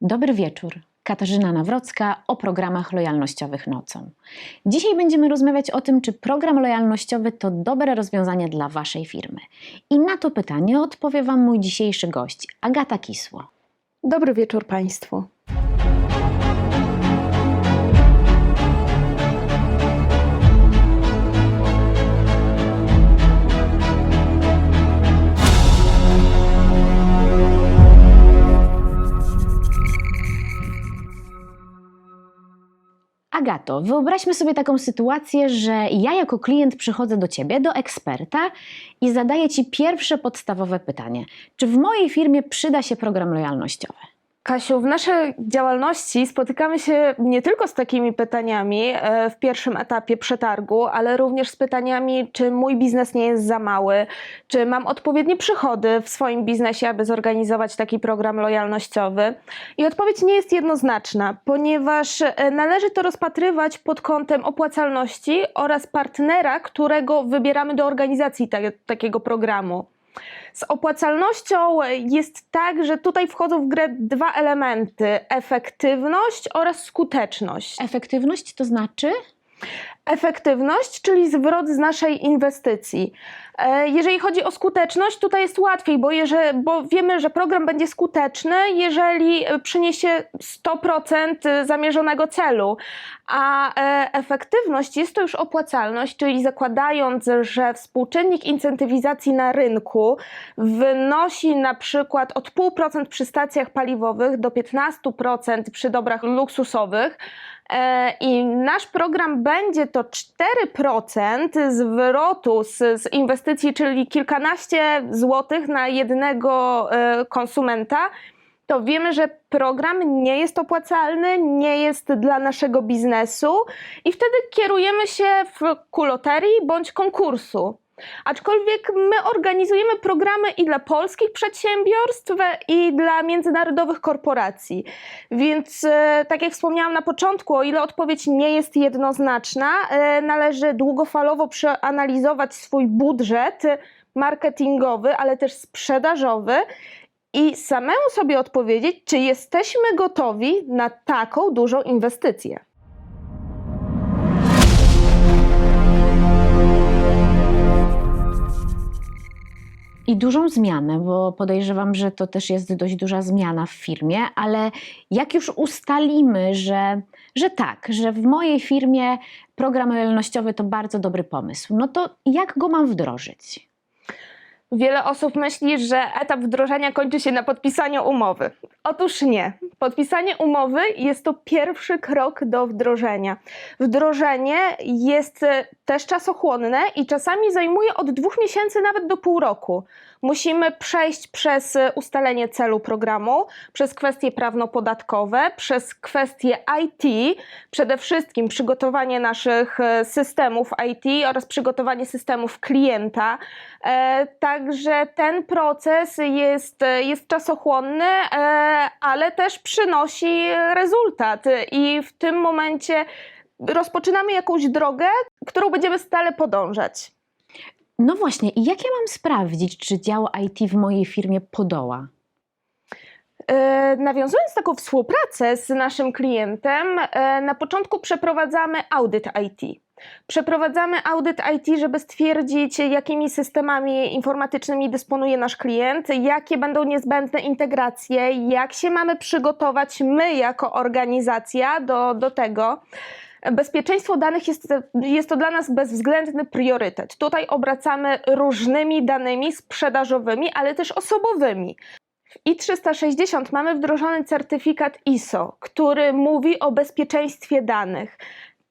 Dobry wieczór. Katarzyna Nawrocka o programach lojalnościowych nocą. Dzisiaj będziemy rozmawiać o tym, czy program lojalnościowy to dobre rozwiązanie dla Waszej firmy. I na to pytanie odpowie Wam mój dzisiejszy gość, Agata Kisło. Dobry wieczór Państwu. Agato, wyobraźmy sobie taką sytuację, że ja jako klient przychodzę do Ciebie, do eksperta i zadaję Ci pierwsze podstawowe pytanie. Czy w mojej firmie przyda się program lojalnościowy? Kasiu, w naszej działalności spotykamy się nie tylko z takimi pytaniami e, w pierwszym etapie przetargu, ale również z pytaniami, czy mój biznes nie jest za mały, czy mam odpowiednie przychody w swoim biznesie, aby zorganizować taki program lojalnościowy. I odpowiedź nie jest jednoznaczna, ponieważ e, należy to rozpatrywać pod kątem opłacalności oraz partnera, którego wybieramy do organizacji ta- takiego programu. Z opłacalnością jest tak, że tutaj wchodzą w grę dwa elementy: efektywność oraz skuteczność. Efektywność to znaczy? Efektywność, czyli zwrot z naszej inwestycji. E, Jeżeli chodzi o skuteczność, tutaj jest łatwiej, bo, jeże, bo wiemy, że program będzie skuteczny, jeżeli przyniesie 100% zamierzonego celu. A e, efektywność jest to już opłacalność, czyli zakładając, że współczynnik incentywizacji na rynku wynosi na przykład od 0,5% przy stacjach paliwowych do 15% przy dobrach luksusowych. E, I nasz program będzie to 4% zwrotu z, z inwestycji, czyli kilkanaście złotych na jednego e, konsumenta. To wiemy, że program nie jest opłacalny, nie jest dla naszego biznesu i wtedy kierujemy się w ku loterii bądź konkursu. Aczkolwiek my organizujemy programy i dla polskich przedsiębiorstw, i dla międzynarodowych korporacji. Więc, e, tak jak wspomniałam na początku, o ile odpowiedź nie jest jednoznaczna, e, należy długofalowo przeanalizować swój budżet marketingowy, ale też sprzedażowy i samemu sobie odpowiedzieć, czy jesteśmy gotowi na taką dużą inwestycję. Dużą zmianę, bo podejrzewam, że to też jest dość duża zmiana w firmie, ale jak już ustalimy, że, że tak, że w mojej firmie program lojalnościowy to bardzo dobry pomysł, no to jak go mam wdrożyć? Wiele osób myśli, że etap wdrożenia kończy się na podpisaniu umowy. Otóż nie. Podpisanie umowy jest to pierwszy krok do wdrożenia. Wdrożenie jest też czasochłonne i czasami zajmuje od dwóch miesięcy nawet do pół roku. Musimy przejść przez e, ustalenie celu programu, przez kwestie prawno-podatkowe, przez kwestie IT, przede wszystkim przygotowanie naszych e, systemów IT oraz przygotowanie systemów klienta. E, Także ten proces jest, jest czasochłonny, e, ale też przynosi rezultat. I w tym momencie rozpoczynamy jakąś drogę, którą będziemy stale podążać. No właśnie, i jak ja mam sprawdzić, czy dział IT w mojej firmie podoła? E, Nawiązując taką współpracę z naszym klientem, e, na początku przeprowadzamy audyt IT. Przeprowadzamy audyt IT, żeby stwierdzić, jakimi systemami informatycznymi dysponuje nasz klient, jakie będą niezbędne integracje, jak się mamy przygotować my jako organizacja do, do tego. Bezpieczeństwo danych jest, jest to dla nas bezwzględny priorytet. Tutaj obracamy różnymi danymi sprzedażowymi, ale też osobowymi. W I360 mamy wdrożony certyfikat ISO, który mówi o bezpieczeństwie danych.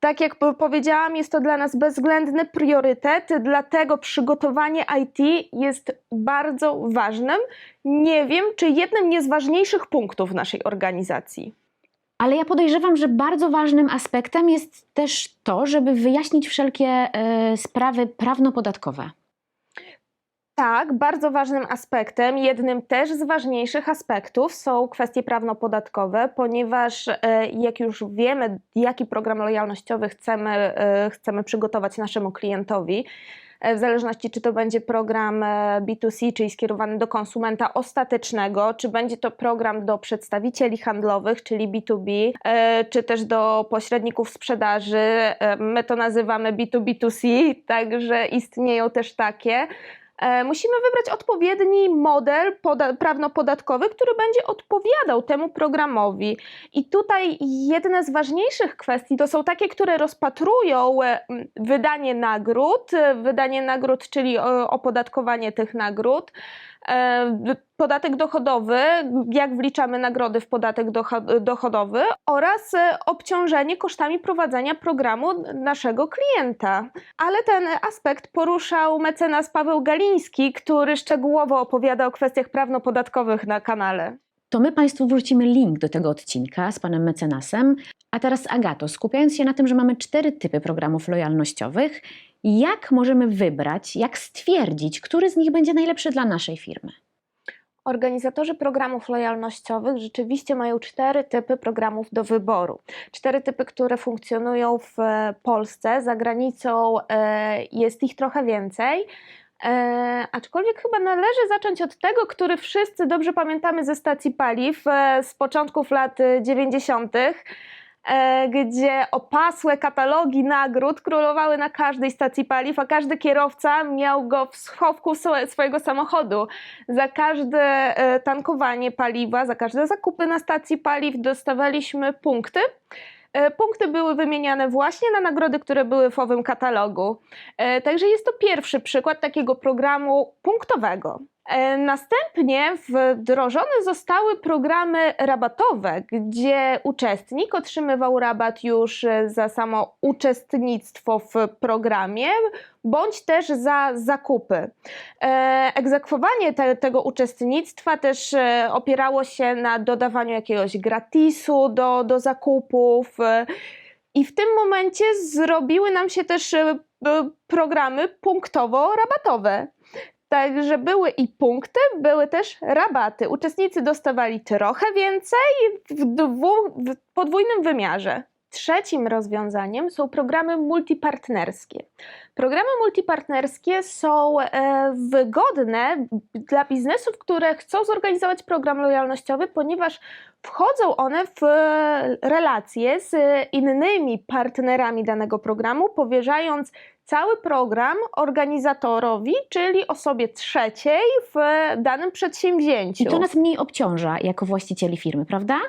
Tak jak po- powiedziałam, jest to dla nas bezwzględny priorytet, dlatego przygotowanie IT jest bardzo ważnym. Nie wiem, czy jednym nie z ważniejszych punktów naszej organizacji. Ale ja podejrzewam, że bardzo ważnym aspektem jest też to, żeby wyjaśnić wszelkie e, sprawy prawno-podatkowe. Tak, bardzo ważnym aspektem, jednym też z ważniejszych aspektów są kwestie prawno-podatkowe, ponieważ e, jak już wiemy, jaki program lojalnościowy chcemy, e, chcemy przygotować naszemu klientowi, w zależności czy to będzie program e, B2C, czyli skierowany do konsumenta ostatecznego, czy będzie to program do przedstawicieli handlowych, czyli B2B, e, czy też do pośredników sprzedaży. E, My to nazywamy B2B2C, także istnieją też takie. E, Musimy wybrać odpowiedni model poda- prawno-podatkowy, który będzie odpowiadał temu programowi. I tutaj jedna z ważniejszych kwestii to są takie, które rozpatrują e, wydanie nagród, e, wydanie nagród, czyli opodatkowanie tych nagród. E, Podatek dochodowy, jak wliczamy nagrody w podatek docho- dochodowy oraz e, obciążenie kosztami prowadzenia programu naszego klienta. Ale ten aspekt poruszał mecenas Paweł Galiński, który szczegółowo opowiada o kwestiach prawno-podatkowych na kanale. To my Państwu wrócimy link do tego odcinka z panem mecenasem. A teraz Agato, skupiając się na tym, że mamy cztery typy programów lojalnościowych, jak możemy wybrać, jak stwierdzić, który z nich będzie najlepszy dla naszej firmy? Organizatorzy programów lojalnościowych rzeczywiście mają cztery typy programów do wyboru. Cztery typy, które funkcjonują w e, Polsce, za granicą e, jest ich trochę więcej. E, aczkolwiek chyba należy zacząć od tego, który wszyscy dobrze pamiętamy ze stacji paliw e, z początków lat e, 90., e, gdzie opasłe katalogi nagród królowały na każdej stacji paliw, a każdy kierowca miał go w schowku swo- swojego samochodu. Za każde e, tankowanie paliwa, za każde zakupy na stacji paliw dostawaliśmy punkty. E, Punkty były wymieniane właśnie na nagrody, które były w owym katalogu. E, Także jest to pierwszy przykład takiego programu punktowego. E, Następnie wdrożone zostały programy rabatowe, gdzie uczestnik otrzymywał rabat już e, za samo uczestnictwo w programie, bądź też za zakupy. E, Egzekwowanie te, tego uczestnictwa też opierało się na dodawaniu jakiegoś gratisu do, do zakupów. I w tym momencie zrobiły nam się też programy punktowo-rabatowe. Także były i punkty, były też rabaty. Uczestnicy dostawali trochę więcej w, dwu, w podwójnym wymiarze. Trzecim rozwiązaniem są programy multipartnerskie. Programy multipartnerskie są e, wygodne dla biznesów, które chcą zorganizować program lojalnościowy, ponieważ wchodzą one w e, relacje z innymi partnerami danego programu, powierzając cały program organizatorowi, czyli osobie trzeciej w danym przedsięwzięciu. I to nas mniej obciąża jako właścicieli firmy, prawda?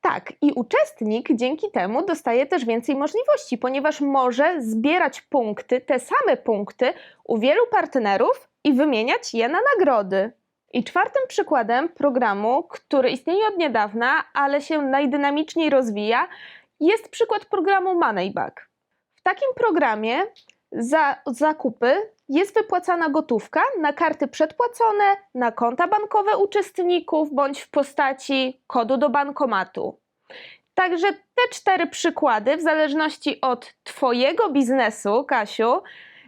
Tak, i uczestnik dzięki temu dostaje też więcej możliwości, ponieważ może zbierać punkty, te same punkty u wielu partnerów i wymieniać je na nagrody. I czwartym przykładem programu, który istnieje od niedawna, ale się najdynamiczniej rozwija, jest przykład programu Moneyback. W takim programie za zakupy jest wypłacana gotówka na karty przedpłacone, na konta bankowe uczestników bądź w postaci kodu do bankomatu. Także te cztery przykłady, w zależności od Twojego biznesu, Kasiu,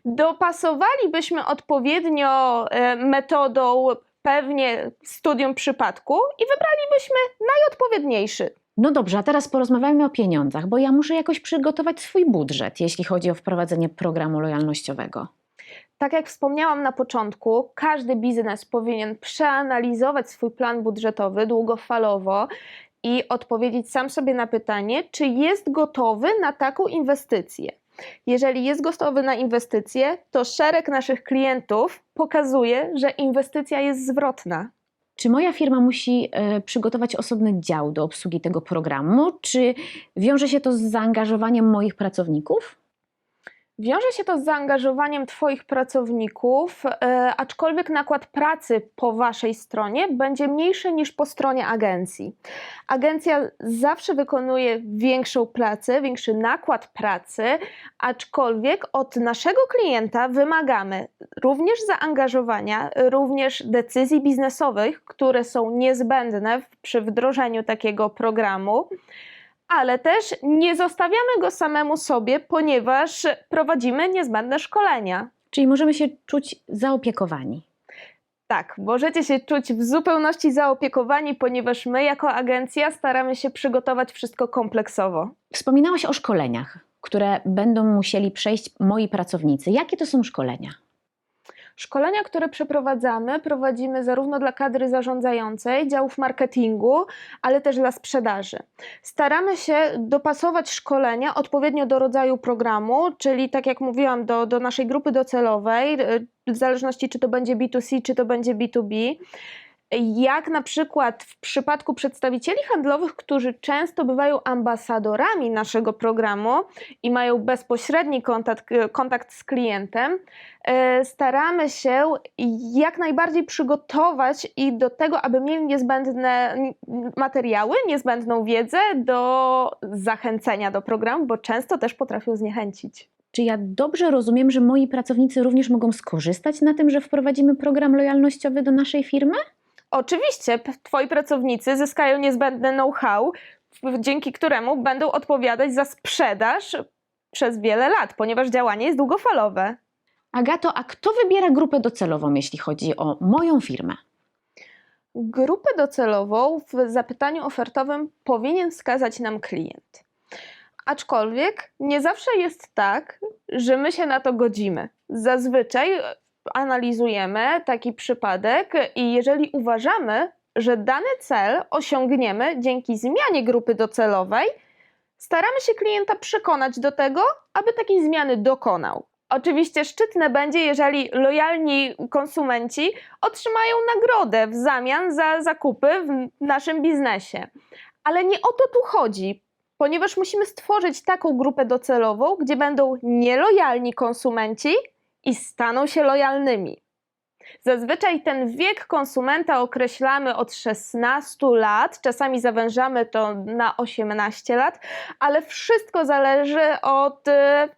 dopasowalibyśmy odpowiednio e, metodą pewnie studium przypadku i wybralibyśmy najodpowiedniejszy. No dobrze, a teraz porozmawiajmy o pieniądzach, bo ja muszę jakoś przygotować swój budżet, jeśli chodzi o wprowadzenie programu lojalnościowego. Tak jak wspomniałam na początku, każdy biznes powinien przeanalizować swój plan budżetowy długofalowo i odpowiedzieć sam sobie na pytanie, czy jest gotowy na taką inwestycję. Jeżeli jest gotowy na inwestycję, to szereg naszych klientów pokazuje, że inwestycja jest zwrotna. Czy moja firma musi e, przygotować osobny dział do obsługi tego programu? Czy wiąże się to z zaangażowaniem moich pracowników? Wiąże się to z zaangażowaniem Twoich pracowników, e, aczkolwiek nakład pracy po Waszej stronie będzie mniejszy niż po stronie agencji. Agencja zawsze wykonuje większą pracę, większy nakład pracy, aczkolwiek od naszego klienta wymagamy również zaangażowania, również decyzji biznesowych, które są niezbędne przy wdrożeniu takiego programu ale też nie zostawiamy go samemu sobie, ponieważ prowadzimy niezbędne szkolenia. Czyli możemy się czuć zaopiekowani. Tak, możecie się czuć w zupełności zaopiekowani, ponieważ my jako agencja staramy się przygotować wszystko kompleksowo. Wspominałaś o szkoleniach, które będą musieli przejść moi pracownicy. Jakie to są szkolenia? Szkolenia, które przeprowadzamy, prowadzimy zarówno dla kadry zarządzającej, działów marketingu, ale też dla sprzedaży. Staramy się dopasować szkolenia odpowiednio do rodzaju programu, czyli tak jak mówiłam, do, do naszej grupy docelowej, y, w zależności czy to będzie B2C, czy to będzie B2B. Jak na przykład w przypadku przedstawicieli handlowych, którzy często bywają ambasadorami naszego programu i mają bezpośredni kontakt, kontakt z klientem, e, staramy się jak najbardziej przygotować i do tego, aby mieli niezbędne materiały, niezbędną wiedzę do zachęcenia do programu, bo często też potrafią zniechęcić. Czy ja dobrze rozumiem, że moi pracownicy również mogą skorzystać na tym, że wprowadzimy program lojalnościowy do naszej firmy? Oczywiście, twoi pracownicy zyskają niezbędne know-how, dzięki któremu będą odpowiadać za sprzedaż przez wiele lat, ponieważ działanie jest długofalowe. Agato, a kto wybiera grupę docelową, jeśli chodzi o moją firmę? Grupę docelową w zapytaniu ofertowym powinien wskazać nam klient. Aczkolwiek nie zawsze jest tak, że my się na to godzimy. Zazwyczaj analizujemy taki przypadek i jeżeli uważamy, że dany cel osiągniemy dzięki zmianie grupy docelowej, staramy się klienta przekonać do tego, aby takiej zmiany dokonał. Oczywiście szczytne będzie, jeżeli lojalni konsumenci otrzymają nagrodę w zamian za zakupy w naszym biznesie. Ale nie o to tu chodzi, ponieważ musimy stworzyć taką grupę docelową, gdzie będą nielojalni konsumenci i staną się lojalnymi. Zazwyczaj ten wiek konsumenta określamy od 16 lat, czasami zawężamy to na 18 lat, ale wszystko zależy od e,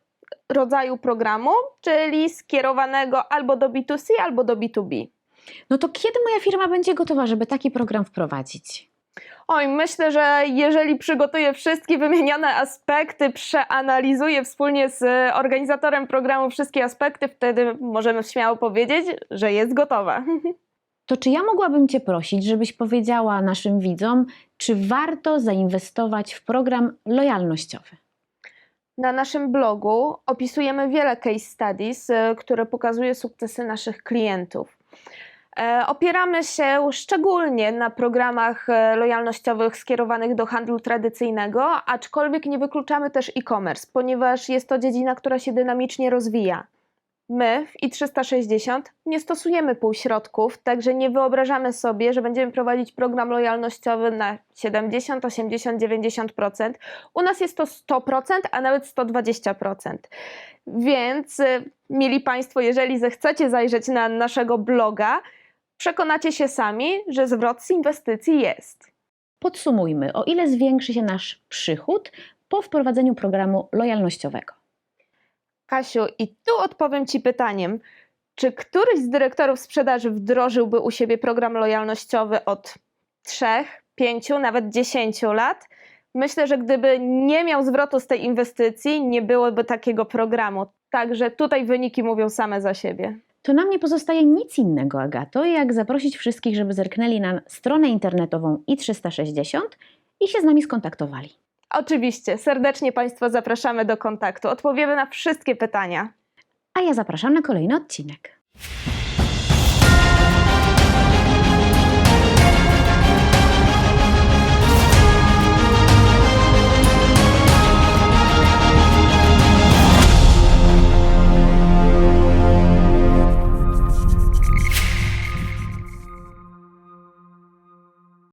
rodzaju programu, czyli skierowanego albo do B2C, albo do B2B. No to kiedy moja firma będzie gotowa, żeby taki program wprowadzić? Oj, myślę, że jeżeli przygotuję wszystkie wymienione aspekty, przeanalizuję wspólnie z organizatorem programu wszystkie aspekty, wtedy możemy śmiało powiedzieć, że jest gotowa. To czy ja mogłabym Cię prosić, żebyś powiedziała naszym widzom, czy warto zainwestować w program lojalnościowy? Na naszym blogu opisujemy wiele case studies, e, które pokazuje sukcesy naszych klientów. E, Opieramy się szczególnie na programach e, lojalnościowych skierowanych do handlu tradycyjnego, aczkolwiek nie wykluczamy też e-commerce, ponieważ jest to dziedzina, która się dynamicznie rozwija. My w i360 nie stosujemy półśrodków, także nie wyobrażamy sobie, że będziemy prowadzić program lojalnościowy na 70, 80, 90%. U nas jest to 100%, a nawet 120%. Więc, y, mieli Państwo, jeżeli zechcecie zajrzeć na naszego bloga, przekonacie się sami, że zwrot z inwestycji jest. Podsumujmy, o ile zwiększy się nasz przychód po wprowadzeniu programu lojalnościowego. Kasiu, i tu odpowiem Ci pytaniem. Czy któryś z dyrektorów sprzedaży wdrożyłby u siebie program lojalnościowy od 3, 5, nawet 10 lat? Myślę, że gdyby nie miał zwrotu z tej inwestycji, nie byłoby takiego programu. Także tutaj wyniki mówią same za siebie. To nam nie pozostaje nic innego, Agato, jak zaprosić wszystkich, żeby zerknęli na stronę internetową i360 i się z nami skontaktowali. Oczywiście, serdecznie Państwa zapraszamy do kontaktu. Odpowiemy na wszystkie pytania. A ja zapraszam na kolejny odcinek.